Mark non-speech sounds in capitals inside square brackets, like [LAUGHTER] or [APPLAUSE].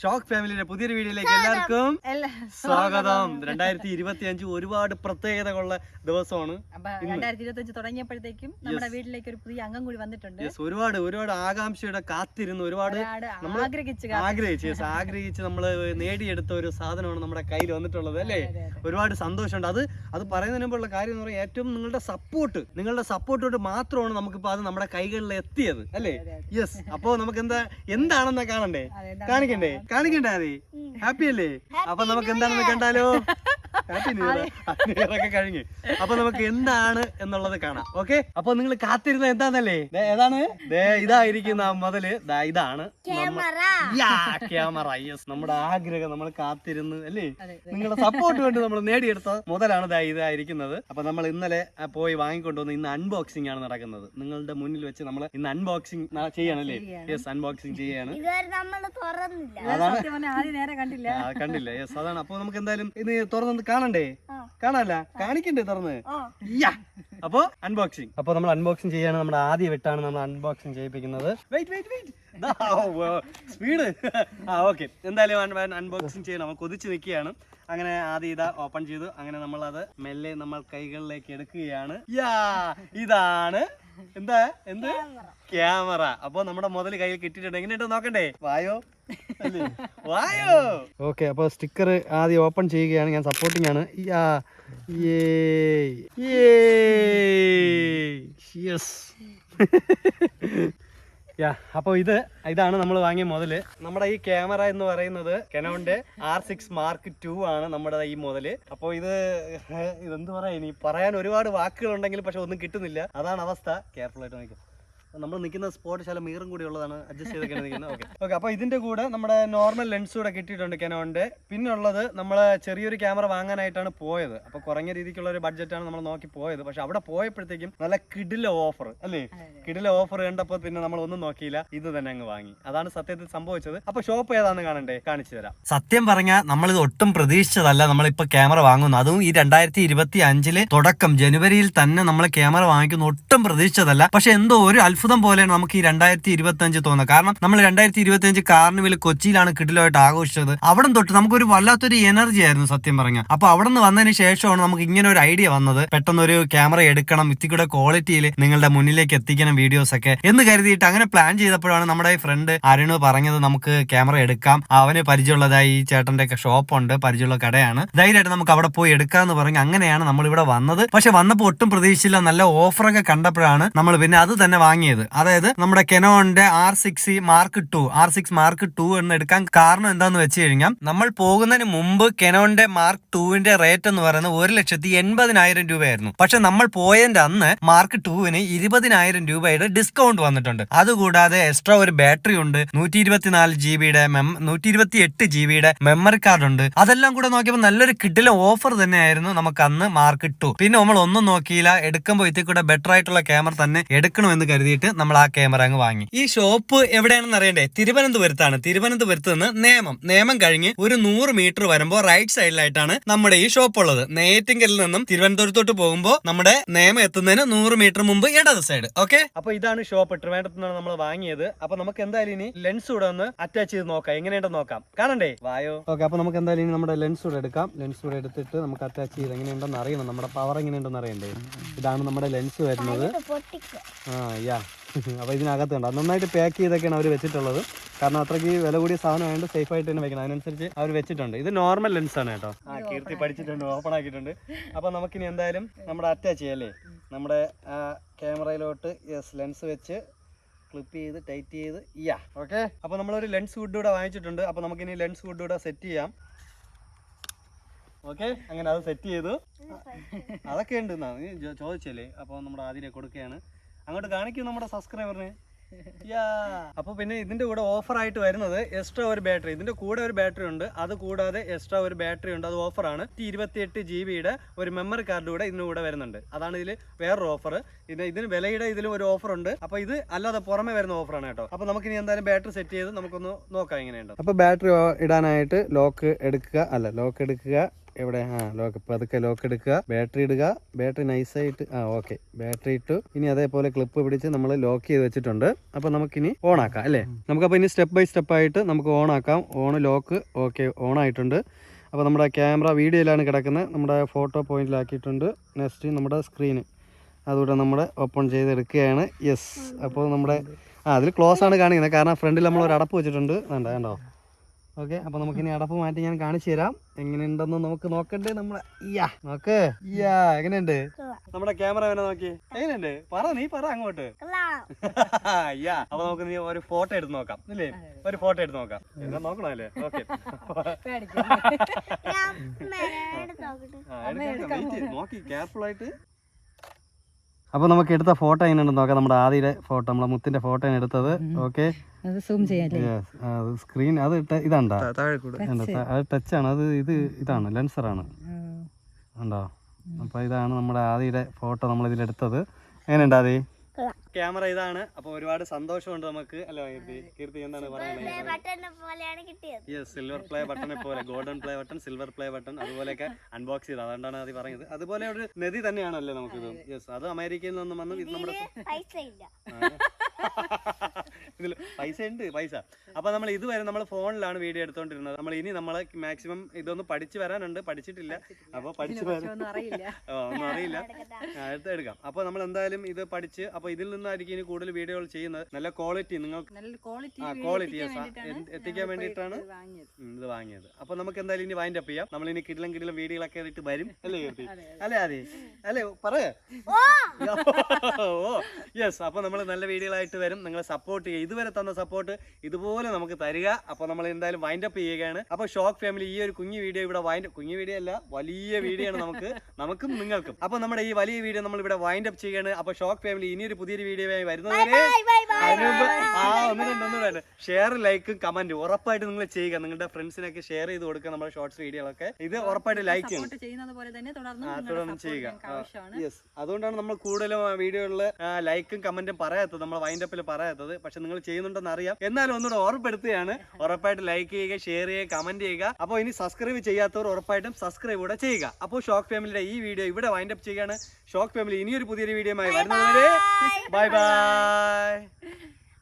Shock ഫാമിലിയുടെ പുതിയൊരു വീഡിയോയിലേക്ക് എല്ലാവർക്കും സ്വാഗതം. രണ്ടായിരത്തി ഇരുപത്തി അഞ്ച് ഒരുപാട് പ്രത്യേകതകളുള്ള ദിവസമാണ് രണ്ടായിരത്തി ഇരുപത്തി അഞ്ച് തുടങ്ങിയപ്പോഴത്തേക്കും നമ്മുടെ വീട്ടിലേക്ക് ഒരു പുതിയ അംഗം കൂടി വന്നിട്ടുണ്ട്. ഒരുപാട് ഒരുപാട് ആകാംക്ഷയുടെ കാത്തിരുന്ന്. ഒരുപാട് നമ്മൾ ആഗ്രഹിച്ച് ആഗ്രഹിച്ച് ആഗ്രഹിച്ച് നമ്മൾ നേടിയെടുത്ത ഒരു സാധനമാണ് നമ്മുടെ കയ്യിൽ വന്നിട്ടുള്ളത് അല്ലേ. ഒരുപാട് സന്തോഷമുണ്ട്. അത് അത് പറയുന്നതിന് മുമ്പുള്ള കാര്യം എന്ന് പറയുന്നത് ഏറ്റവും നിങ്ങളുടെ സപ്പോർട്ട് നിങ്ങളുടെ സപ്പോർട്ട് കൊണ്ട് മാത്രമാണ് നമുക്കിപ്പോൾ അത് നമ്മുടെ കൈകളിൽ എത്തിയത് അല്ലേ. യെസ് അപ്പോൾ നമുക്ക് എന്താ എന്താണെന്ന് കാണണ്ടേ? കാണിക്കണ്ടേ? കാണിക്കണ്ടേ ഹാപ്പി അല്ലേ അപ്പൊ നമുക്ക് എന്താണെന്ന് കണ്ടാലോ? [LAUGHS] ഒക്കെ കഴിഞ്ഞ്. അപ്പൊ നമുക്ക് എന്താണ് എന്നുള്ളത് കാണാം. ഓക്കെ അപ്പൊ നിങ്ങൾ കാത്തിരുന്ന എന്താന്നല്ലേ? ദേ ഏതാണ്? ദേ ഇതായിരിക്കുന്ന ആ മുതൽ. ദാ ഇതാണ് ക്യാമറ യെസ് നമ്മുടെ ആഗ്രഹം നമ്മൾ കാത്തിരുന്ന് അല്ലേ. നിങ്ങളുടെ സപ്പോർട്ട് കൊണ്ട് നമ്മൾ നേടിയെടുത്ത മുതലാണ് ദാ ഇതായിരിക്കുന്നത് അപ്പൊ നമ്മൾ ഇന്നലെ പോയി വാങ്ങിക്കൊണ്ടുവന്ന് ഇന്ന് അൺബോക്സിംഗ് ആണ് നടക്കുന്നത്. നിങ്ങളുടെ മുന്നിൽ വെച്ച് നമ്മൾ ഇന്ന് അൺബോക്സിംഗ് ചെയ്യാണല്ലേ ചെയ്യാണ്. യെസ് അൺബോക്സിംഗ് ചെയ്യാണ്. അതാണ് നമ്മൾ തുറന്നില്ല. സത്യം പറഞ്ഞാൽ ആദ്യം നേരെ കണ്ടില്ല. കണ്ടില്ല. യെസ് അതാണ്. അപ്പൊ നമുക്ക് എന്തായാലും ഇത് തുറന്ന് കാണണ്ടേ? കാണാല്ല കാണിക്കണ്ടേ തുറന്ന്. അപ്പൊ അൺബോക്സിംഗ് അപ്പൊ നമ്മൾ അൺബോക്സിംഗ് ചെയ്യാണ്. നമ്മുടെ ആദ്യ വെട്ടാണ് നമ്മൾ അൺബോക്സിംഗ് ചെയ്യിപ്പിക്കുന്നത്. വെയിറ്റ് വെയിറ്റ് വെയിറ്റ് സ്പീഡ് ആ ഓക്കെ എന്തായാലും അൺബോക്സിംഗ് ചെയ്യണം. നമ്മൾ കൊതിച്ച് നിൽക്കുകയാണ്. അങ്ങനെ ആദ്യം ഇതാ ഓപ്പൺ ചെയ്തു. അങ്ങനെ നമ്മൾ അത് മെല്ലെ നമ്മൾ കൈകളിലേക്ക് എടുക്കുകയാണ്. യാ ഇതാണ് എന്താ? എന്ത്? ക്യാമറ. അപ്പൊ നമ്മുടെ മുതൽ കയ്യിൽ കിട്ടിയിട്ടുണ്ട്. എങ്ങനെയുണ്ടോ നോക്കണ്ടേ? വായോ? വായോ? ഓക്കെ അപ്പൊ സ്റ്റിക്കർ ആദ്യം ഓപ്പൺ ചെയ്യുകയാണ്. ഞാൻ സപ്പോർട്ടിംഗ് ആണ്. യാ യെസ് [LAUGHS] യാ അപ്പോൾ ഇത് ഇതാണ് നമ്മൾ വാങ്ങിയ മുതൽ. നമ്മുടെ ഈ ക്യാമറ എന്ന് പറയുന്നത് കെനോന്റെ ആർ സിക്സ് മാർക്ക് ടു ആണ് നമ്മുടെ ഈ മുതൽ. അപ്പോൾ ഇത് ഇതെന്ത് പറയാ ഇനി? പറയാൻ ഒരുപാട് വാക്കുകൾ ഉണ്ടെങ്കിൽ പക്ഷെ ഒന്നും കിട്ടുന്നില്ല. അതാണ് അവസ്ഥ. കെയർഫുൾ ആയിട്ട് നോക്കാം നമ്മൾ നിൽക്കുന്ന സ്പോട്ട് ശല മീറും കൂടി ഉള്ളതാണ് അഡ്ജസ്റ്റ് ചെയ്തൊക്കെയാണ് നിൽക്കുന്നത്. ഓക്കെ ഓക്കെ അപ്പോൾ ഇതിന്റെ കൂടെ നമ്മുടെ നോർമൽ ലെൻസ് കൂടെ കിട്ടിയിട്ടുണ്ട് പിന്നെ ഉള്ളത് നമ്മൾ ചെറിയൊരു ക്യാമറ വാങ്ങാനായിട്ടാണ് പോയത്. അപ്പോൾ കുറഞ്ഞ രീതിക്കുള്ള ഒരു ബഡ്ജറ്റാണ് നമ്മൾ നോക്കി പോയത്. പക്ഷെ അവിടെ പോയപ്പോഴത്തേക്കും നല്ല കിടില ഓഫർ അല്ലേ? കിടില ഓഫർ കണ്ടപ്പോൾ പിന്നെ നമ്മൾ ഒന്നും നോക്കിയില്ല. ഇത് തന്നെ അങ്ങ് വാങ്ങി. അതാണ് സത്യത്തിൽ സംഭവിച്ചത്. അപ്പോൾ ഷോപ്പ് ഏതാണെന്ന് കാണണ്ടേ? കാണിച്ചു തരാം. സത്യം പറഞ്ഞാൽ നമ്മളിത് ഒട്ടും പ്രതീക്ഷിച്ചതല്ല. നമ്മളിപ്പോ ക്യാമറ വാങ്ങുന്നു. അതും ഈ രണ്ടായിരത്തി ഇരുപത്തി അഞ്ചിൽ തുടക്കം ജനുവരിയിൽ തന്നെ നമ്മൾ ക്യാമറ വാങ്ങിക്കുന്നു. ഒട്ടും പ്രതീക്ഷിച്ചതല്ല. പക്ഷെ എന്തോ ഒരു അത്ഭുതം പോലെയാണ് നമുക്ക് ഈ രണ്ടായിരത്തി ഇരുപത്തി അഞ്ച് തോന്നുന്നത്. കാരണം നമ്മൾ രണ്ടായിരത്തി ഇരുപത്തി അഞ്ച് കാർണിവൽ കൊച്ചിയിലാണ് കിട്ടിലായിട്ട് ആഘോഷിച്ചത്. അവിടെ തൊട്ട് നമുക്കൊരു വല്ലാത്തൊരു എനർജി ആയിരുന്നു സത്യം പറഞ്ഞാൽ. അപ്പൊ അവിടെ നിന്ന് വന്നതിന് ശേഷമാണ് നമുക്ക് ഇങ്ങനെ ഒരു ഐഡിയ വന്നത്. പെട്ടെന്ന് ഒരു ക്യാമറ എടുക്കണം ഇത്തിക്കൂടെ ക്വാളിറ്റിയിൽ നിങ്ങളുടെ മുന്നിലേക്ക് എത്തിക്കണം വീഡിയോസ് ഒക്കെ എന്ന് കരുതിയിട്ട് അങ്ങനെ പ്ലാൻ ചെയ്തപ്പോഴാണ് നമ്മുടെ ഫ്രണ്ട് അരുണ് പറഞ്ഞത് നമുക്ക് ക്യാമറ എടുക്കാം. അവന് പരിചയമുള്ളതായി ഈ ചേട്ടന്റെ ഒക്കെ ഷോപ്പുണ്ട് പരിചയമുള്ള കടയാണ്. ധൈര്യമായിട്ട് നമുക്ക് അവിടെ പോയി എടുക്കാന്ന് പറഞ്ഞ് അങ്ങനെയാണ് നമ്മൾ ഇവിടെ വന്നത്. പക്ഷെ വന്നപ്പോൾ ഒട്ടും പ്രതീക്ഷിച്ചില്ല. നല്ല ഓഫറൊക്കെ കണ്ടപ്പോഴാണ് നമ്മൾ പിന്നെ അത് തന്നെ വാങ്ങിയത് അതായത് നമ്മുടെ കെനോണിന്റെ R six mark two R six mark two എന്ന് എടുക്കാൻ കാരണം എന്താന്ന് വെച്ച് കഴിഞ്ഞാൽ നമ്മൾ പോകുന്നതിന് മുമ്പ് കെനോണിന്റെ മാർക്ക് ടുവിന്റെ റേറ്റ് എന്ന് പറയുന്നത് ഒരു ലക്ഷത്തി എൺപതിനായിരം രൂപയായിരുന്നു. പക്ഷെ നമ്മൾ പോയതിന്റെ അന്ന് മാർക്ക് ടുവിന് ഇരുപതിനായിരം രൂപയുടെ ഡിസ്കൗണ്ട് വന്നിട്ടുണ്ട്. അതുകൂടാതെ എക്സ്ട്രാ ഒരു ബാറ്ററി ഉണ്ട് നൂറ്റി ഇരുപത്തിനാല് ജി ബിയുടെ നൂറ്റി ഇരുപത്തി എട്ട് ജി ബിയുടെ മെമ്മറി കാർഡ് ഉണ്ട്. അതെല്ലാം കൂടെ നോക്കിയപ്പോൾ നല്ലൊരു കിട്ടിലെ ഓഫർ തന്നെയായിരുന്നു നമുക്ക് അന്ന് മാർക്ക് ടു. പിന്നെ നമ്മൾ ഒന്നും നോക്കിയില്ല എടുക്കുമ്പോൾ ഇതിൽ കൂടെ ബെറ്റർ ആയിട്ടുള്ള ക്യാമറ തന്നെ എടുക്കണമെന്ന് കരുതിയിട്ട് നമ്മൾ ആ ക്യാമറ അങ്ങ് വാങ്ങി. ഈ ഷോപ്പ് എവിടെയാണെന്ന് അറിയണ്ടേ? തിരുവനന്തപുരത്താണ്. തിരുവനന്തപുരത്ത് നിന്ന് നേമം. നേമം കഴിഞ്ഞ് ഒരു നൂറ് മീറ്റർ വരുമ്പോൾ റൈറ്റ് സൈഡിലായിട്ടാണ് നമ്മുടെ ഈ ഷോപ്പ് ഉള്ളത്. നെയ്റ്റിങ്കലിൽ നിന്നും തിരുവനന്തപുരത്തോട്ട് പോകുമ്പോൾ നമ്മുടെ നേമം എത്തുന്നതിന് നൂറ് മീറ്റർ മുമ്പ് ഇടത് സൈഡ് ഓക്കെ അപ്പൊ ഇതാണ് ഷോപ്പ് ട്രിവാൻഡ്രത്ത് നിന്നാണ് നമ്മൾ വാങ്ങിയത്. അപ്പൊ നമുക്ക് എന്തായാലും ഇനി ലെൻസ് കൂടെ ഒന്ന് അറ്റാച്ച് ചെയ്ത് നോക്കാം. എങ്ങനെയുണ്ടെന്ന് നോക്കാം. കാണണ്ടേ? വായോ. ഓക്കെ അപ്പൊ നമുക്ക് എന്തായാലും ഇനി നമ്മുടെ ലെൻസ് കൂടെ എടുക്കാം. ലെൻസ് കൂടെ എടുത്തിട്ട് നമുക്ക് അറ്റാച്ച് ചെയ്ത് എങ്ങനെയുണ്ടെന്ന് അറിയണം. നമ്മുടെ പവർ എങ്ങനെയുണ്ടെന്ന് അറിയണ്ടേ? ഇതാണ് നമ്മുടെ ലെൻസ് വരുന്നത്. ആ യാ അപ്പോൾ ഇതിനകത്ത് കണ്ടോ. നന്നായിട്ട് പാക്ക് ചെയ്തൊക്കെയാണ് അവർ വെച്ചിട്ടുള്ളത്. കാരണം അത്രയ്ക്ക് വില കൂടിയ സാധനം ആയതുകൊണ്ട് സേഫ് ആയിട്ട് തന്നെ വെക്കണം. അതിനനുസരിച്ച് അവർ വെച്ചിട്ടുണ്ട്. ഇത് നോർമൽ ലെൻസ് ആണ് കേട്ടോ. ആ കീർത്തി പഠിച്ചിട്ടുണ്ട് ഓപ്പൺ ആക്കിയിട്ടുണ്ട്. അപ്പോൾ നമുക്കിനി എന്തായാലും നമ്മുടെ അറ്റാച്ച് ചെയ്യല്ലേ? നമ്മുടെ ക്യാമറയിലോട്ട് യെസ് ലെൻസ് വെച്ച് ക്ലിപ്പ് ചെയ്ത് ടൈറ്റ് ചെയ്ത് യാ ഓക്കെ അപ്പോൾ നമ്മളൊരു ലെൻസ് വുഡ് കൂടെ വാങ്ങിച്ചിട്ടുണ്ട്. അപ്പോൾ നമുക്കിനി ലെൻസ് വുഡ് കൂടെ സെറ്റ് ചെയ്യാം. ഓക്കെ അങ്ങനെ അത് സെറ്റ് ചെയ്തു. അതൊക്കെ ഉണ്ട് എന്നാ നീ ചോദിച്ചല്ലേ? അപ്പോൾ നമ്മുടെ ആദ്യം കൊടുക്കുകയാണ്. അങ്ങോട്ട് കാണിക്കും നമ്മുടെ സബ്സ്ക്രൈബറിന് അപ്പോൾ പിന്നെ ഇതിന്റെ കൂടെ ഓഫർ ആയിട്ട് വരുന്നത് എക്സ്ട്രാ ഒരു ബാറ്ററി ഇതിന്റെ കൂടെ ഒരു ബാറ്ററി ഉണ്ട്. അത് കൂടാതെ എക്സ്ട്രാ ഒരു ബാറ്ററി ഉണ്ട്. അത് ഓഫറാണ് ഇരുപത്തിയെട്ട് ജി ബിയുടെ ഒരു മെമ്മറി കാർഡ് കൂടെ ഇതിന് കൂടെ വരുന്നുണ്ട്. അതാണ് ഇതിൽ വേറൊരു ഓഫർ ഇത് ഇതിന് വിലയുടെ ഇതിലും ഒരു ഓഫർ ഉണ്ട്. അപ്പോൾ ഇത് അല്ലാതെ പുറമെ വരുന്ന ഓഫറാണ് കേട്ടോ. അപ്പോൾ നമുക്ക് ഇനി എന്തായാലും ബാറ്ററി സെറ്റ് ചെയ്ത് നമുക്കൊന്ന് നോക്കാം എങ്ങനെയുണ്ട്. അപ്പോൾ ബാറ്ററി ഇടാനായിട്ട് ലോക്ക് എടുക്കുക. അല്ല ലോക്ക് എടുക്കുക. എവിടെ? ആ ലോക്ക് പതുക്കെ ലോക്ക് എടുക്കുക. ബാറ്ററി ഇടുക. ബാറ്ററി നൈസായിട്ട് ആ ഓക്കെ ബാറ്ററി ഇട്ടു. ഇനി അതേപോലെ ക്ലിപ്പ് പിടിച്ച് നമ്മൾ ലോക്ക് ചെയ്ത് വെച്ചിട്ടുണ്ട്. അപ്പോൾ നമുക്കിനി ഓൺ ആക്കാം അല്ലേ? നമുക്കപ്പോൾ ഇനി സ്റ്റെപ്പ് ബൈ സ്റ്റെപ്പ് ആയിട്ട് നമുക്ക് ഓൺ ആക്കാം. ഓൺ ലോക്ക് ഓക്കെ ഓൺ ആയിട്ടുണ്ട്. അപ്പോൾ നമ്മുടെ ക്യാമറ വീഡിയോയിലാണ് കിടക്കുന്നത്. നമ്മുടെ ഫോട്ടോ പോയിന്റിലാക്കിയിട്ടുണ്ട് നെക്സ്റ്റ് നമ്മുടെ സ്ക്രീന് അതുകൂടെ നമ്മുടെ ഓപ്പൺ ചെയ്തെടുക്കുകയാണ്. യെസ് അപ്പോൾ നമ്മുടെ ആ അതിൽ ക്ലോസ് ആണ് കാണിക്കുന്നത്. കാരണം ഫ്രണ്ടിൽ നമ്മൾ ഒരു അടപ്പ് വെച്ചിട്ടുണ്ട്. വേണ്ട വേണ്ടോ ഓക്കെ അപ്പൊ നമുക്ക് ഇനി അടപ്പ് മാറ്റി ഞാൻ കാണിച്ചു തരാം. എങ്ങനെയുണ്ടെന്ന് നമുക്ക് നോക്കണ്ടേ നമ്മളെ. യാ നോക്ക്. യാ എങ്ങനെയുണ്ട്? നമ്മുടെ ക്യാമറ വേണ നോക്കി. എങ്ങനെയുണ്ട്? പറ നീ പറ അങ്ങോട്ട്. [LAUGHS] യാ അപ്പൊ നമുക്ക് നീ ഒരു ഫോട്ടോ എടുത്ത് നോക്കാം ഇല്ലേ ഒരു ഫോട്ടോ എടുത്ത് നോക്കാം. എന്നാ നോക്കണോ അല്ലേ ഓക്കെ. നോക്കി കെയർഫുൾ ആയിട്ട്. അപ്പൊ നമുക്ക് എടുത്ത ഫോട്ടോ എങ്ങനെയുണ്ടെന്ന് നോക്കാം. നമ്മുടെ ആദ്യത്തെ ഫോട്ടോ നമ്മുടെ മുത്തിന്റെ ഫോട്ടോ ആണ് എടുത്തത്. ഓക്കെ അത് സൂം ചെയ്യാല്ലേ? അത് സ്ക്രീൻ അത് ഇട്ട- ഇതാണ്ടാ. അത് ടച്ച് ആണ്. അത് ഇത് ഇതാണ് ലെൻസർ ആണ്. ഉണ്ടോ അപ്പൊ ഇതാണ് നമ്മുടെ ആദിയുടെ ഫോട്ടോ നമ്മൾ ഇതിലെടുത്തത്. എങ്ങനെയുണ്ട് ആദി? ക്യാമറ ഇതാണ്. അപ്പൊ ഒരുപാട് സന്തോഷമുണ്ട് നമുക്ക്. അല്ലോ കീർത്തി? കീർത്തി എന്താണ് പറയുന്നത്? യെസ് സിൽവർ പ്ലേ ബട്ടനെ പോലെ. Golden play button silver play button അതുപോലെയൊക്കെ അൺബോക്സ് ചെയ്ത്. അതുകൊണ്ടാണ് അത് പറയുന്നത്. അതുപോലെ ഒരു നദി തന്നെയാണല്ലോ നമുക്കിത്. യെസ് അത് അമേരിക്കയിൽ നിന്നും വന്നു ഇത് നമ്മുടെ പൈസ ഇല്ല [LAUGHS] ഇതിൽ പൈസ ഉണ്ട് പൈസ. അപ്പൊ നമ്മൾ ഇതുവരെ നമ്മൾ ഫോണിലാണ് വീഡിയോ എടുത്തോണ്ടിരുന്നത്. നമ്മൾ ഇനി നമ്മൾ മാക്സിമം ഇതൊന്ന് പഠിച്ചു വരാനുണ്ട്. പഠിച്ചിട്ടില്ല. അപ്പൊ പഠിച്ചു ഒന്നും അറിയില്ല. ഓ, അറിയില്ല. [LAUGHS] ആ, എടുക്കാം. അപ്പൊ നമ്മൾ എന്തായാലും ഇത് പഠിച്ച് അപ്പൊ ഇതിൽ നിന്നായിരിക്കും ഇനി കൂടുതൽ വീഡിയോകൾ ചെയ്യുന്നത്. നല്ല ക്വാളിറ്റി നിങ്ങൾക്ക് നല്ല ക്വാളിറ്റി ആ ക്വാളിറ്റി എത്തിക്കാൻ വേണ്ടിയിട്ടാണ് ഇത് വാങ്ങിയത്. അപ്പൊ നമുക്ക് എന്തായാലും ഇനി വൈൻഡ് അപ്പ് ചെയ്യാം. നമ്മൾ ഇനി കിടിലം കിടിലം വീഡിയോകളൊക്കെ ഇട്ട് വരും. അല്ലേ [LAUGHS] കീർത്തി? അല്ലേ അതെ. അല്ലേ പറയ. ഓ! [LAUGHS] യെസ് അപ്പൊ നമ്മൾ നല്ല വീഡിയോകളായിട്ട് വരും. നിങ്ങളെ സപ്പോർട്ട് ചെയ്യുക ഇതുവരെ തന്ന സപ്പോർട്ട് ഇതുപോലെ നമുക്ക് തരിക. അപ്പോൾ നമ്മൾ എന്തായാലും വൈൻഡ് അപ്പ് ചെയ്യുകയാണ്. അപ്പോൾ ഷോക്ക് ഫാമിലി ഈ ഒരു കുഞ്ഞു വീഡിയോ ഇവിടെ വൈൻഡ് കുഞ്ഞു വീഡിയോ അല്ല വലിയ വീഡിയോ ആണ് നമുക്ക് നമുക്കും നിങ്ങൾക്കും. അപ്പൊ നമ്മുടെ ഈ വലിയ വീഡിയോ നമ്മൾ ഇവിടെ വൈൻഡ് അപ്പ് ചെയ്യുകയാണ്. അപ്പൊ ഷോക്ക് ഫാമിലി ഇനിയൊരു പുതിയൊരു വീഡിയോ വരുന്നവരെ ആ ഒന്ന് രണ്ട് ഷെയർ ലൈക്കും കമന്റ് ഉറപ്പായിട്ട് നിങ്ങൾ ചെയ്യുക. നിങ്ങളുടെ ഫ്രണ്ട്സിനൊക്കെ ഷെയർ ചെയ്ത് കൊടുക്കുക നമ്മുടെ ഷോർട്സ് വീഡിയോകളൊക്കെ ഇത് ഉറപ്പായിട്ട് ലൈക്ക് ചെയ്യണം. തുടർന്നും ചെയ്യുക. യെസ് അതുകൊണ്ടാണ് നമ്മൾ കൂടുതലും വീഡിയോകളിൽ ലൈക്കും കമന്റും പറയാത്തത്. നമ്മൾ വൈൻഡപ്പിൽ പറയാത്തത്. പക്ഷെ നിങ്ങൾ ചെയ്യുന്നുണ്ടെന്ന് അറിയാം എന്നാലും ഒന്നുകൂടെ ഓർമ്മപ്പെടുത്തുകയാണ് ഉറപ്പായിട്ട് ലൈക്ക് ചെയ്യുക ഷെയർ ചെയ്യുക കമന്റ് ചെയ്യുക. അപ്പോൾ ഇനി സബ്സ്ക്രൈബ് ചെയ്യാത്തവർ ഉറപ്പായിട്ടും സബ്സ്ക്രൈബ് കൂടെ ചെയ്യുക. അപ്പോൾ ഷോക്ക് ഫാമിലിയുടെ ഈ വീഡിയോ ഇവിടെ വൈൻഡ് അപ്പ് ചെയ്യുകയാണ്. ഷോക്ക് ഫാമിലി ഇനിയൊരു പുതിയൊരു വീഡിയോയുമായി വരുന്നവരെ ബൈ ബൈ